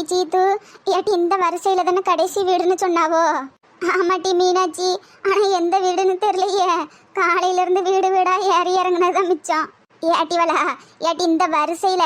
ஏட்டி சீத்து ஏட்டி இந்த வரிசையில தானே கடைசி வீடுன்னு சொன்னாவோ? ஆமாட்டி மீனாட்சி ஆனா எந்த வீடுன்னு தெரியலையே. காலையில இருந்து வீடு வீடா ஏறி இறங்கினதான் மிச்சம். ஏட்டி ஏட்டி இந்த வரிசையில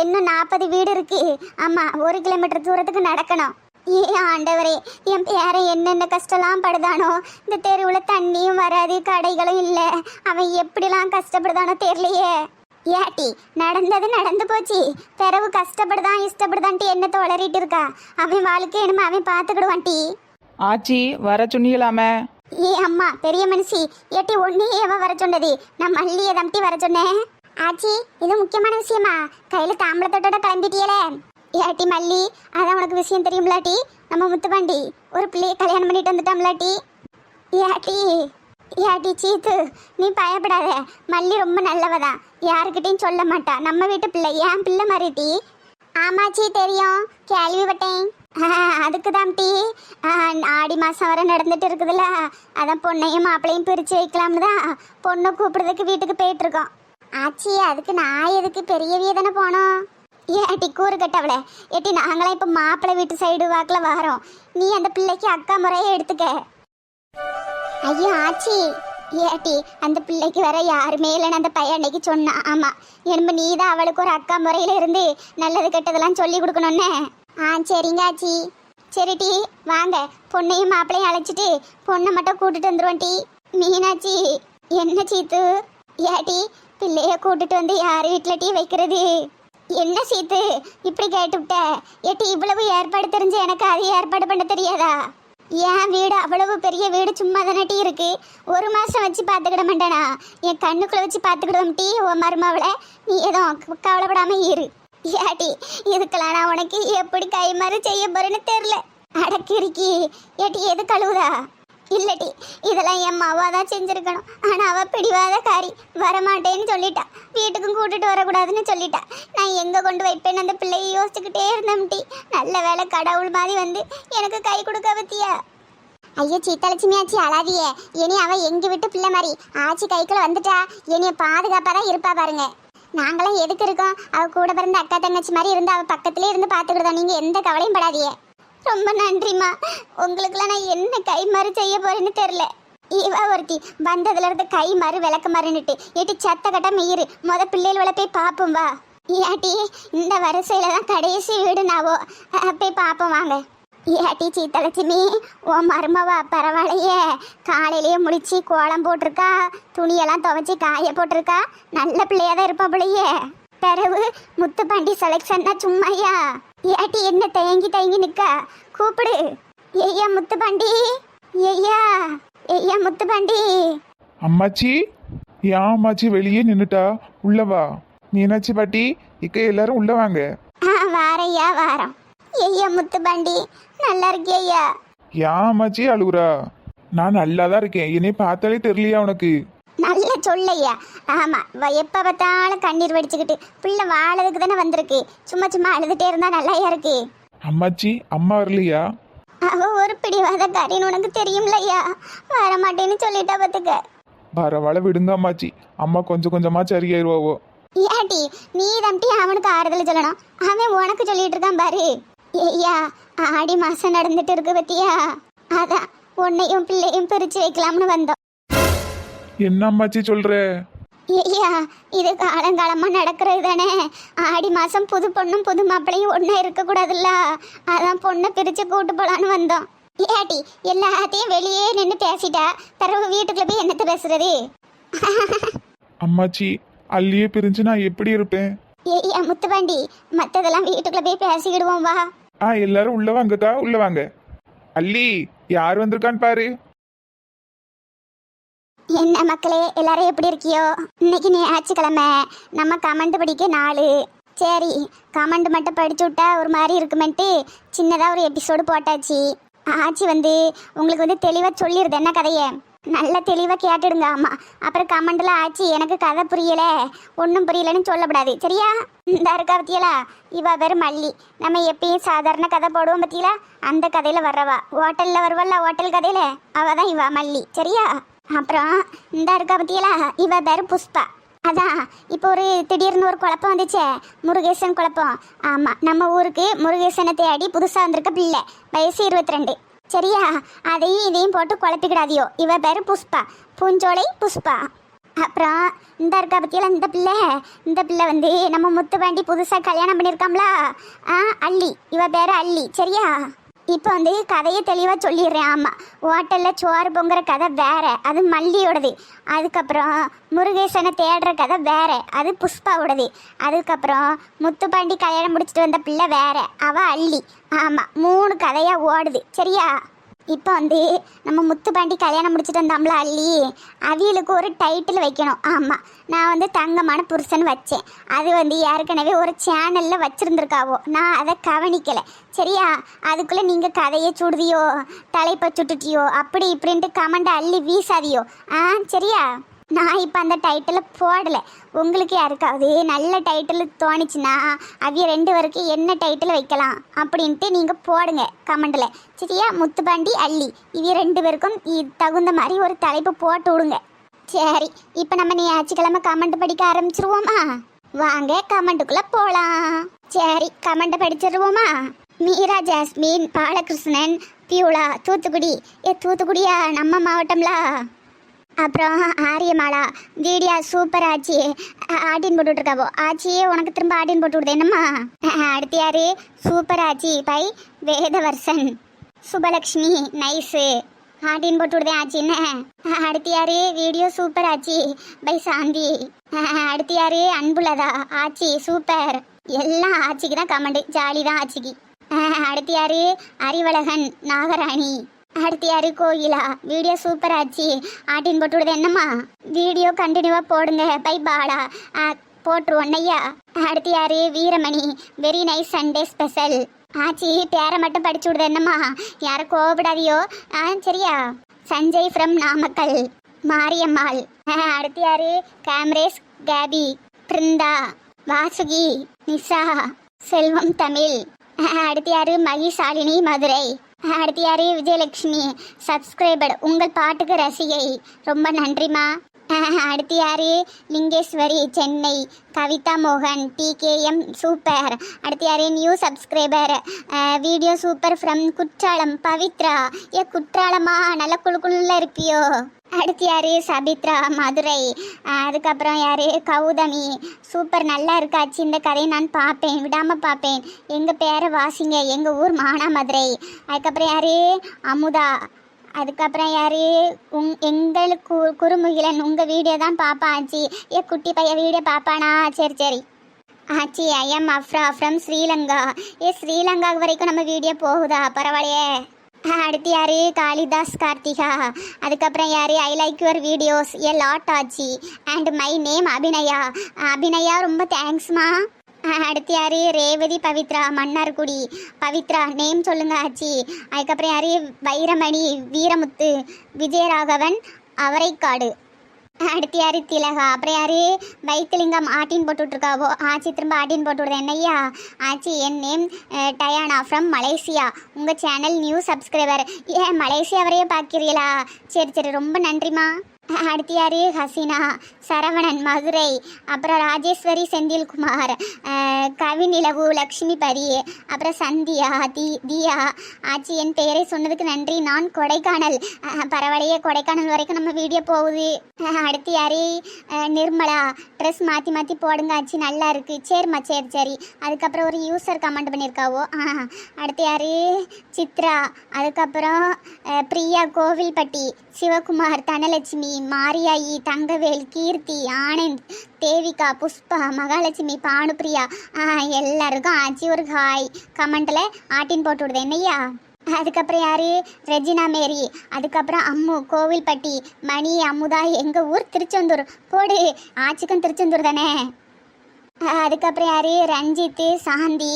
இன்னும் நாற்பது வீடு இருக்கு? ஆமா ஒரு கிலோமீட்டர் தூரத்துக்கு நடக்கணும். ஏ ஆண்டவரே என் பேர என்னென்ன கஷ்டம்லாம் படுதானோ? இந்த தெருவில் தண்ணியும் வராது கடைகளும் இல்லை. அவன் எப்படிலாம் கஷ்டப்படுதானோ தெரியலையே. ஏட்டி நடந்தது நடந்து போச்சு. பிறவு கஷ்டப்படுதான் இஷ்டப்படுதான்ட்டு என்ன தொளறிட்டு இருக்கா? அவன் வாழ்க்கை என்னமோ அவன் பார்த்துக்கிடுவான்டி ஆச்சி வர சொன்னீங்களாமே? ஏ அம்மா பெரிய மனுஷி. ஏட்டி ஒன்னே ஏவ வர சொன்னது. நான் மல்லியை தம்பி வர சொன்னேன். ஆச்சி இது முக்கியமான விஷயமா? கையில தாம்பளத்தோட கிளம்பிட்டியலே. ஏட்டி மல்லி அதான் உனக்கு விஷயம் தெரியும்லாட்டி நம்ம முத்துப்பாண்டி ஒரு பிள்ளைய கல்யாணம் பண்ணிட்டு வந்துட்டோம்லாட்டி ஏட்டி ஏட்டி சீத்து நீ பயப்படாத. மல்லி ரொம்ப நல்லவதா? யாருக்கிட்டையும் சொல்ல மாட்டா. நம்ம வீட்டு பிள்ளை. ஏன் பிள்ளை மாறிட்டி ஆமாச்சி தெரியும். கேள்விப்பட்டேன். அதுக்கு தான் டீ. ஆடி மாதம் வரை நடந்துட்டு இருக்குதுல்ல. அதான் பொண்ணையும் மாப்பிளையும் பிரித்து வைக்கலாம்னு தான் பொண்ணை கூப்பிடுறதுக்கு வீட்டுக்கு போயிட்டு இருக்கோம் ஆச்சி அதுக்கு நான் எதுக்கு பெரியவிய தானே போனோம்? ஏட்டி கூறு கட்டவளே. ஏட்டி நாங்களாம் இப்போ மாப்பிள்ளை வீட்டு சைடு வாக்கில் வரோம். நீ அந்த பிள்ளைக்கு அக்கா முறையே எடுத்துக்க. ஐயோ ஆச்சி. ஏட்டி அந்த பிள்ளைக்கு வேற யாருமே இல்லைன்னு அந்த பையன் அன்னைக்கு சொன்னான் ஆமாம் என்ப நீ தான் அவளுக்கு ஒரு அக்கா முறையில இருந்து நல்லது கெட்டதெல்லாம் சொல்லி கொடுக்கணுன்னே ஆ சரிங்க ஆச்சி. சரி டி வாங்க. பொண்ணையும் மாப்பிளையும் அழைச்சிட்டு பொண்ணை மட்டும் கூட்டிட்டு வந்துருவோம் டி. மீனாச்சி என்ன சீத்து? ஏட்டி பிள்ளைய கூட்டிட்டு வந்து யார் வீட்டில் டீ வைக்கிறது? என்ன சீத்து? இப்படி கேட்டுவிட்ட. ஏட்டி இவ்வளவு ஏற்பாடு தெரிஞ்சு எனக்கு அது ஏற்பாடு பண்ண தெரியாதா? என் வீடு அவ்வளவு பெரிய வீடு சும்மா தானே இருக்கு. ஒரு மாசம் வச்சு பார்த்துக்கிட மாட்டேனா. என் கண்ணுக்குள்ள வச்சு பார்த்துக்கிடுவோம் டீ உன் மருமாவளை. நீ எதுவும் க- கவலைப்படாம இரு. ஏட்டி இதுக்கெல்லாம் நான் உனக்கு எப்படி கை மாதிரி செய்ய போறேன்னு தெரியல. அடக்கிருக்கி ஏட்டி எது கழுவுதா? இல்லடி இதெல்லாம் என் மாவா தான் செஞ்சுருக்கணும். ஆனால் அவள் பிடிவாத காரி வரமாட்டேன்னு சொல்லிட்டா. வீட்டுக்கும் கூட்டிட்டு வரக்கூடாதுன்னு சொல்லிட்டா. நான் எங்கே கொண்டு வைப்பேன்னு அந்த பிள்ளையை யோசிச்சுக்கிட்டே இருந்தேன்டி நல்ல வேலை கடவுள் மாதிரி வந்து எனக்கு கை கொடுக்க பத்தியா ஐயோ சீத்தலட்சுமி ஆச்சி அழாதியே. இனி அவள் எங்கள் விட்டு பிள்ளை மாதிரி ஆச்சி கைக்குள்ள வந்துட்டா. இனிய பாதுகாப்பாக தான் இருப்பா பாருங்க. நாங்களாம் எதுக்கு இருக்கோம்? அவள் கூட பிறந்த அக்கா தங்கச்சி மாதிரி இருந்து அவள் பக்கத்துலேயே இருந்து பாத்துக்கிடுதோம் நீங்கள் எந்த கவலையும் படாதியே. ரொம்ப நன்றிம்மா. உங்களுக்குலாம் நான் என்ன கை மாறு செய்ய போறேன்னு தெரில இவா ஒருத்தி வந்ததுல இருந்து கை மாறு விளக்க மாறுன்னுட்டு ஏட்டி சத்த கட்ட மீறு முத பிள்ளைகள போய் பார்ப்போம் வா. ஏட்டி இந்த வரிசையில தான் கடைசி வீடு நாவோ. போய் பார்ப்போம் வாங்க. ஏட்டி சீத்தலட்சுமி ஓ மருமவா பரவாயில்லையே. காலையிலேயே முடிச்சு கோலம் போட்டிருக்கா. துணியெல்லாம் துவைச்சி காய போட்டிருக்கா. நல்ல பிள்ளையா தான் இருப்பா பிள்ளையே பிறகு முத்துப்பாண்டி செலெக்ஷன்னா சும்மாயா. ஏட்டி என்ன தயங்கி தயங்கி நிக்கா? கூப்பிடு. ஐயா முத்துப்பாண்டி. ஐயா ஐயா முத்துப்பாண்டி. அம்மாச்சி ஏன் அம்மாச்சி வெளியே நின்னுட்டா? உள்ள வா. மீனாட்சி பாட்டி? இக்க எல்லாரும் உள்ள வாங்க. ஆ வாரையா வாரம். ஐயா முத்துப்பாண்டி நல்லா இருக்கியா ஏன் அம்மாச்சி அழுகுறா? நான் நல்லா தான் இருக்கேன். என்னை பார்த்தாலே தெரியலையா உனக்கு? நல்ல சொல்லையா. ஆமா வ- எப்ப பார்த்தாலும் கண்ணீர் வடிச்சுக்கிட்டு பிள்ளை வாழறதுக்கு தானே வந்திருக்கு. சும்மா சும்மா அழுதுட்டே இருந்தா நல்லாயா இருக்கு? அம்மாச்சி அம்மா வரலையா? அவ ஒரு பிடிவாத காரின்னு உனக்கு தெரியும்லையா? வர மாட்டேன்னு சொல்லிட்டா பத்துக்க. பரவாயில்ல விடுங்க அம்மாச்சி. அம்மா கொஞ்சம் கொஞ்சமா சரியாயிருவாவோ. ஏட்டி நீ தம்பி அவனுக்கு ஆறுதல் சொல்லணும். அவன் உனக்கு சொல்லிட்டு இருக்கான் பாரு. ஐயா ஆடி மாசம் நடந்துட்டு இருக்கு பத்தியா? அதான் உன்னையும் பிள்ளையும் பிரிச்சு வைக்கலாம்னு வந்தோம். என்ன அம்மாச்சி சொல்ற? ஐயா இது காலங்காலமா நடக்கிறது தானே. ஆடி மாசம் புது பொண்ணும் புது மாப்பிளையும் ஒண்ணா இருக்க கூடாதுல்ல அதான் பொண்ணை பிரிச்சு கூட்டு போலான்னு வந்தோம். ஏட்டி எல்லாத்தையும் வெளியே நின்று பேசிட்டா. பிறகு வீட்டுக்குள்ள போய் என்னத்த பேசுறது? அம்மாச்சி அள்ளியே பிரிஞ்சு நான் எப்படி இருப்பேன்? ஐயா முத்துப்பாண்டி மத்ததெல்லாம் வீட்டுக்குள்ள போய் பேசிக்கிடுவோம் வா. ஆ எல்லாரும் உள்ள வாங்கக்கா உள்ள வாங்க. அள்ளி யார் வந்திருக்கான்னு பாரு. என்ன மக்களே எல்லாரும் எப்படி இருக்கியோ? இன்னைக்கு நீ ஆச்சுக்கிழமை நம்ம கமெண்ட் படிக்க நாலு சரி கமெண்ட் மட்டும் படிச்சு விட்டா ஒரு மாதிரி இருக்குமென்ட்டு சின்னதாக ஒரு எபிசோடு போட்டாச்சு. ஆச்சி வந்து உங்களுக்கு வந்து தெளிவாக சொல்லிடுது என்ன கதையை? நல்ல தெளிவாக கேட்டுடுங்க ஆமாம் அப்புறம் கமெண்ட்ல ஆச்சு எனக்கு கதை புரியலை. ஒன்றும் புரியலைன்னு சொல்லக்கூடாது. சரியா? இந்த இருக்கா பத்தியலா? இவா பேர் மல்லி. நம்ம எப்பயும் சாதாரண கதை போடுவோம் பத்தியலா? அந்த கதையில் வர்றவா. ஹோட்டலில் வருவல்ல ஹோட்டல் கதையில்? அவள் தான் இவா மல்லி. சரியா? அப்புறம் இந்த இருக்கா பத்தியெல்லாம் இவ பேர் புஷ்பா. அதான் இப்போ ஒரு திடீர்னு ஒரு குழப்பம் வந்துச்சே. முருகேசன் குழப்பம். ஆமாம் நம்ம ஊருக்கு முருகேசனை தேடி புதுசாக வந்திருக்க பிள்ளை. வயசு இருபத்தி ரெண்டு சரியா? அதையும் இதையும் போட்டு குழப்பிக்கிடாதியோ. இவ பேர் புஷ்பா. பூஞ்சோலை புஷ்பா. அப்புறம் இந்த இருக்கா பற்றியெல்லாம் இந்த பிள்ளை? இந்த பிள்ளை வந்து நம்ம முத்துப்பாண்டி புதுசாக கல்யாணம் பண்ணியிருக்காம்ல ஆ அள்ளி. இவ பேரு அள்ளி. சரியா? இப்போ வந்து கதையை தெளிவாக சொல்லிடுறேன். ஆமாம் ஹோட்டலில் சோறு பொங்குற கதை வேற அது மல்லியோடது. அதுக்கப்புறம் முருகேசனை தேடுற கதை வேற அது புஷ்பாவோடது. அதுக்கப்புறம் முத்துப்பாண்டி கல்யாணம் முடிச்சிட்டு வந்த பிள்ளை வேற அவள் அள்ளி. ஆமாம் மூணு கதையாக ஓடுது. சரியா? இப்போ வந்து நம்ம முத்துப்பாண்டி கல்யாணம் முடிச்சிட்டு வந்தோம்ல அள்ளி அவியலுக்கு ஒரு டைட்டில் வைக்கணும். ஆமாம் நான் வந்து தங்கமான புருஷன் வச்சேன். அது வந்து ஏற்கனவே ஒரு சேனலில் வச்சுருந்துருக்காவோ. நான் அதை கவனிக்கலை. சரியா? அதுக்குள்ளே நீங்கள் கதையை சுடுதியோ தலைப்பை சுட்டுட்டியோ அப்படி இப்படின்ட்டு கமெண்டை அள்ளி வீசாதியோ. ஆ சரியா? நான் இப்போ அந்த டைட்டிலை போடலை. உங்களுக்கு யாருக்காவது நல்ல டைட்டில் தோணுச்சுன்னா அவிய ரெண்டு வரைக்கும் என்ன டைட்டில் வைக்கலாம்? அப்படின்ட்டு நீங்கள் போடுங்க கமெண்டில் சரியா? முத்துப்பாண்டி அள்ளி. இவிய ரெண்டு பேருக்கும் தகுந்த மாதிரி ஒரு தலைப்பு போட்டு விடுங்க. சரி இப்போ நம்ம ஞாயிற்றுக்கிழமை கமெண்ட் படிக்க ஆரம்பிச்சிருவோமா? வாங்க கமெண்ட்டுக்குள்ளே போகலாம் சரி கமெண்ட் படிச்சிருவோமா? Meera jasmine Balakrishnan Beulah Thoothukudi. ஏ தூத்துக்குடியா? நம்ம மாவட்டம்லா? அப்புறம் ஆரியமாலா வீடியோ சூப்பர் ஆச்சி. அ- ஆட்டின் போட்டு ஆச்சியே உனக்கு திரும்ப ஆட்டின் போட்டு விடுது என்னம்மா? அடுத்து யாரு? சூப்பர் ஆச்சி பை வேதவர்சன். சுபலக்ஷ்மி நைஸு ஆட்டின் போட்டு விடுதேன் ஆச்சி அ- அடுத்து யாரு? வீடியோ சூப்பர் ஆச்சி பை சாந்தி. அடுத்து யாரு? அன்புலதா ஆச்சி சூப்பர் எல்லாம் ஆச்சிக்கு தான் கமெண்ட் ஜாலி தான் ஆச்சிக்கு. அடுத்து யாரு? அறிவழகன் நாகராணி. அடுத்து யாரு கோயிலா? வீடியோ சூப்பர் ஆச்சு. ஆட்டின் போட்டு விடுது என்னம்மா? வீடியோ கண்டினியூவா போடுங்க. பை பாடா ஆ, போட்டுருவோம். ஐயா அடுத்து யாரு Veeramani. Very nice Sunday special ஆச்சி பேரை மட்டும் படிச்சு விடுது என்னம்மா? யாரும் கோவப்படாதியோ? ஆ சரியா? சஞ்சய் ஃப்ரம் நாமக்கல். மாரியம்மாள். அடுத்து யாரு கேமரேஸ் கேபி பிருந்தா வாசுகி நிஷா செல்வம் தமிழ். அடுத்து யாரு மகிஷாலினி மதுரை. அடுத்து யாரு? விஜயலட்சுமி சப்ஸ்கிரைபர் உங்கள் பாட்டுக்கு ரசிகை. ரொம்ப நன்றிம்மா. ஆ, அடுத்து யாரு? லிங்கேஸ்வரி சென்னை. கவிதா மோகன் டிகேஎம் சூப்பர் அடுத்து யாரு? New subscriber video super from Courtallam. Pavithra. ஏ குற்றாலமா? நல்ல குழுக்குள்ள இருப்பியோ. அடுத்து யார் சபித்ரா மதுரை. அதுக்கப்புறம் யார்? கௌதமி. சூப்பர் நல்லா இருக்காச்சு. இந்த கதையை நான் பார்ப்பேன். விடாமல் பார்ப்பேன். எங்கள் பேரை வாசிங்க. எங்கள் ஊர் மானாமதுரை. அதுக்கப்புறம் யார்? அமுதா. அதுக்கப்புறம் யார்? உங் எங்களுக்கு கு- குறுமுகிலன். உங்கள் வீடியோ தான் பாப்பா ஆச்சு. ஏ குட்டி பையன் வீடியோ பார்ப்பானா சரி சரி. ஆச்சி I am Afra from Sri Lanka. ஏ ஸ்ரீலங்கா வரைக்கும் நம்ம வீடியோ போகுதா? பரவாயில்லையே. அடுத்து யார்? காளிதாஸ் கார்த்திகா. அதுக்கப்புறம் யாரு? I like your videos a lot Aachi. And my name Abhinaya. Abhinaya ரொம்ப தேங்க்ஸ்மா அடுத்து யார்? ரேவதி பவித்ரா மன்னார்குடி. பவித்ரா நேம் சொல்லுங்க ஆச்சி. அதுக்கப்புறம் யாரு? வைரமணி வீரமுத்து விஜயராகவன் அவரைக்காடு. அடுத்து யாரு திலகா அப்புறம் யாரு? வைத்திலிங்கம் ஆட்டின் போட்டுட்ருக்காவோ ஆச்சி திரும்ப ஆட்டின் போட்டு விடுறேன் என்னய்யா? ஆச்சி என் நேம் டயானா ஃப்ரம் மலேசியா. உங்கள் சேனல் நியூ சப்ஸ்கிரைபர் ஏன் மலேசியா வரையே பார்க்கிறீங்களா சரி சரி. ரொம்ப நன்றிம்மா. அடுத்து யாரு ஹசீனா சரவணன் மதுரை அப்புறம் ராஜேஸ்வரி செந்தில்குமார் கவிநிலவு லக்ஷ்மிபதி அப்புறம் சந்தியா தி தியா ஆச்சி என் பெயரை சொன்னதுக்கு நன்றி. நான் கொடைக்கானல் பரவாயில்லையே கொடைக்கானல் வரைக்கும் நம்ம வீடியோ போகுது. அடுத்து யாரு நிர்மலா ட்ரெஸ் மாற்றி மாற்றி போடுங்க ஆச்சி நல்லா இருக்கு. சரிம்மா சரி சரி. அதுக்கப்புறம் ஒரு யூசர் கமெண்ட் பண்ணியிருக்காவோ அடுத்து யாரு சித்ரா அதுக்கப்புறம் பிரியா கோவில்பட்டி சிவகுமார் தனலட்சுமி மாரியாயி தங்கவேல் கீர்த்தி ஆனந்த் தேவிகா புஷ்பா மகாலட்சுமி பானுப்பிரியா எல்லாருக்கும் ஆச்சி ஒரு ஹாய். கமெண்ட்டில் ஆட்டின் போட்டு விடுது. என்னையா அதுக்கப்புறம் யாரு? Regina Mary. அதுக்கப்புறம் அம்மு கோவில்பட்டி மணி அமுதா எங்கள் ஊர்? திருச்செந்தூர். போடு. ஆச்சிக்கும் திருச்செந்தூர் தானே? அதுக்கப்புறம் யார்? ரஞ்சித்து சாந்தி.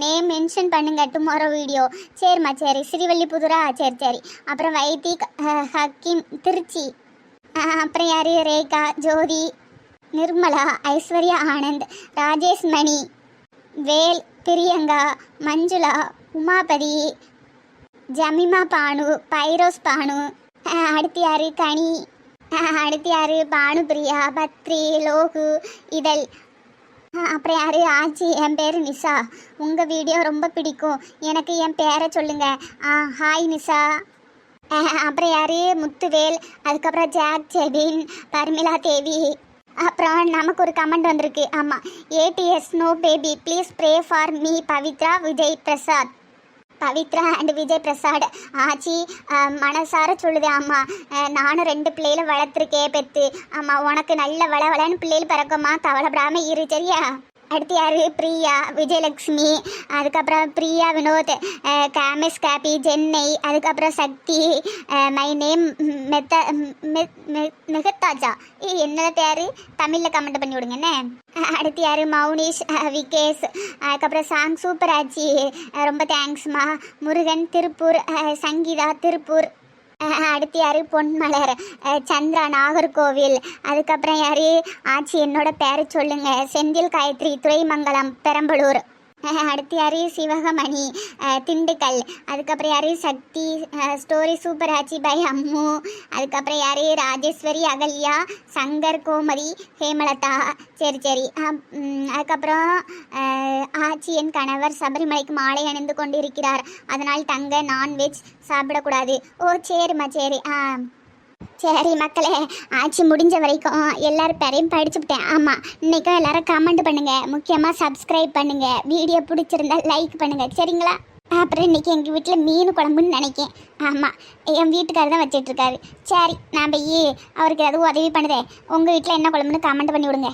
நேம் மென்ஷன் பண்ணுங்க டுமாரோ வீடியோ சரிம்மா சரி. ஸ்ரீவல்லிபுதுரா சரி சரி. அப்புறம் வைத்தி ஹக்கீம் திருச்சி. அப்புறம் யாரு? ரேகா ஜோதி. நிர்மலா ஐஸ்வர்யா ஆனந்த். ராஜேஷ் மணி. வேல் பிரியங்கா. மஞ்சுளா உமாபதி. ஜமிமா பானு. பைரோஸ் பானு. அடுத்து யார்? கனி. அடுத்து யாரு? பானுபிரியா பத்ரி லோகு இதழ். அப்புறம் யாரு? ஆச்சி என் பேர் நிஷா. உங்கள் வீடியோ ரொம்ப பிடிக்கும். எனக்கு என் பேரை சொல்லுங்கள் ஆ ஹாய் நிஷா. அப்புறம் யாரு? முத்துவேல். அதுக்கப்புறம் ஜாக் ஜெபின் பர்மிளா தேவி. அப்புறம் நமக்கு ஒரு கமெண்ட் வந்திருக்கு. ஆமாம் ADS no baby please pray for me Pavithra Vijay Prasad. Pavithra and Vijay Prasad. ஆச்சி மனசார சொல்லுது அம்மா. நானும் ரெண்டு பிள்ளைகளை வளர்த்துருக்கேன் பெத்து. அம்மா உனக்கு நல்ல வள வளன்னு பிள்ளைகள் பிறக்குமா? கவலைப்படாமல் இரு சரியா? அடுத்து யார் பிரியா விஜயலக்ஷ்மி அதுக்கப்புறம் பிரியா வினோத் அஹ், காமிஸ் சென்னை அதுக்கப்புறம் சக்தி மை நேம் மெத்த மெ- மெ- மெகத்தாஜா இது தமிழில் கமெண்ட் பண்ணி விடுங்க என்ன? அடுத்து யார் மௌனிஷ் விகேஷ் அதுக்கப்புறம் சாங் சூப்பராஜி ரொம்ப தேங்க்ஸ்மா முருகன் திருப்பூர் சங்கீதா திருப்பூர். அடுத்து யாரு? பொன்மலர் சந்திரா நாகர்கோவில். அதுக்கப்புறம் யாரு? ஆச்சி என்னோட பேரை சொல்லுங்கள் செந்தில் காயத்ரி துறைமங்கலம் பெரம்பலூர். அடுத்து யாரு? சிவகமணி திண்டுக்கல். அதுக்கப்புறம் யாரு? சக்தி ஸ்டோரி சூப்பர் ஆச்சி பை அம்மு. அதுக்கப்புறம் யாரு? ராஜேஸ்வரி அகல்யா சங்கர் கோமதி ஹேமலதா. சரி சரி. அப்- அதுக்கப்புறம் ஆச்சி என் கணவர் சபரிமலைக்கு மாலை அணிந்து கொண்டிருக்கிறார். அதனால் தங்க நான்வெஜ் சாப்பிடக்கூடாது. ஓ சரிம்மா சரி. ஆ. சரி மக்களே ஆட்சி முடிஞ்ச வரைக்கும் எல்லாரும் பேரையும் படிச்சுவிட்டேன் ஆமாம் இன்னைக்கும் எல்லாரும் கமெண்ட் பண்ணுங்கள் முக்கியமாக சப்ஸ்கிரைப் பண்ணுங்கள் வீடியோ பிடிச்சிருந்தா லைக் பண்ணுங்கள் சரிங்களா? அப்புறம் இன்னைக்கு எங்கள் வீட்டில் மீன் குழம்புன்னு நினைக்கேன். ஆமாம் என் வீட்டுக்காரர் தான் வச்சிட்ருக்காரு சரி நான் போய் அவருக்கு ஏதாவது உதவி பண்ணுதே. உங்கள் வீட்டில் என்ன குழம்புன்னு கமெண்ட் பண்ணி விடுங்க.